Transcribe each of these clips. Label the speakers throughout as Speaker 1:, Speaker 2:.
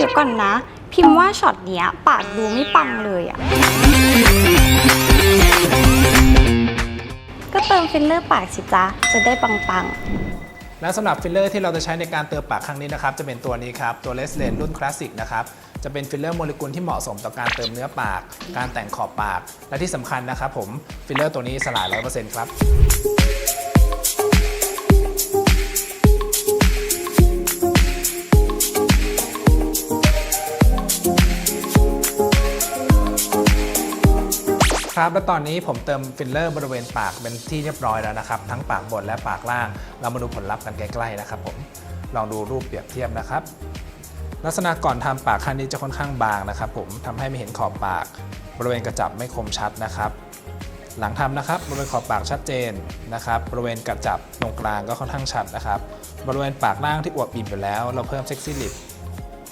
Speaker 1: ดี๋ยวก่อนนะ พิมพ์ว่าช็อตเนี้ยปากดูไม่ปังเลยอะก็เติมฟิลเลอร์ปากสิจ๊ะ จะได้ปังๆ
Speaker 2: และสำหรับฟิลเลอร์ที่เราจะใช้ในการเติมปากครั้งนี้นะครับ จะเป็นตัวนี้ครับ ตัวเลสเลนรุ่นคลาสสิกนะครับ จะเป็นฟิลเลอร์โมเลกุลที่เหมาะสมต่อการเติมเนื้อปาก การแต่งขอบปาก และที่สำคัญนะครับผม ฟิลเลอร์ตัวนี้สลาย 100%ครับ ครับ และตอนนี้ผมเติมฟิลเลอร์บริเวณปากเป็นที่เรียบร้อยแล้วนะครับ ทั้งปากบนและปากล่าง เรามาดูผลลัพธ์กันใกล้ๆนะครับผม ลองดูรูปเปรียบเทียบนะครับ ลักษณะก่อนทำปากข้างนี้จะค่อนข้างบางนะครับ ผมทำให้ไม่เห็นขอบปาก บริเวณกระจับไม่คมชัดนะครับหลังทำนะครับบริเวณขอบปากชัดเจนนะครับบริเวณกระจับตรงกลางก็ค่อนข้างชัดนะครับ บริเวณปากล่างที่อวบอิ่มอยู่แล้ว เราเพิ่มเซ็กซี่ลิป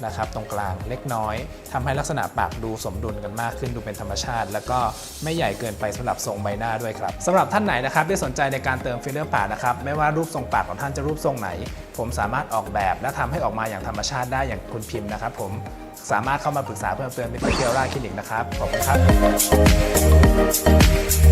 Speaker 2: นะครับตรงกลางเล็กน้อยทำให้ลักษณะปากดูสมดุลกันมากขึ้นดูเป็นธรรมชาติ แล้วก็ไม่ใหญ่เกินไปสำหรับทรงใบหน้าด้วยครับสำหรับท่านไหนนะครับที่สนใจในการเติมฟิลเลอร์ปากนะครับไม่ว่ารูปทรงปากของท่านจะรูปทรงไหน ผมสามารถออกแบบและทำให้ออกมาอย่างธรรมชาติได้อย่างคุณพิมพ์นะครับ ผมสามารถเข้ามาปรึกษาเพิ่มเติมได้ที่เทียวราคลินิกนะครับขอบคุณครับ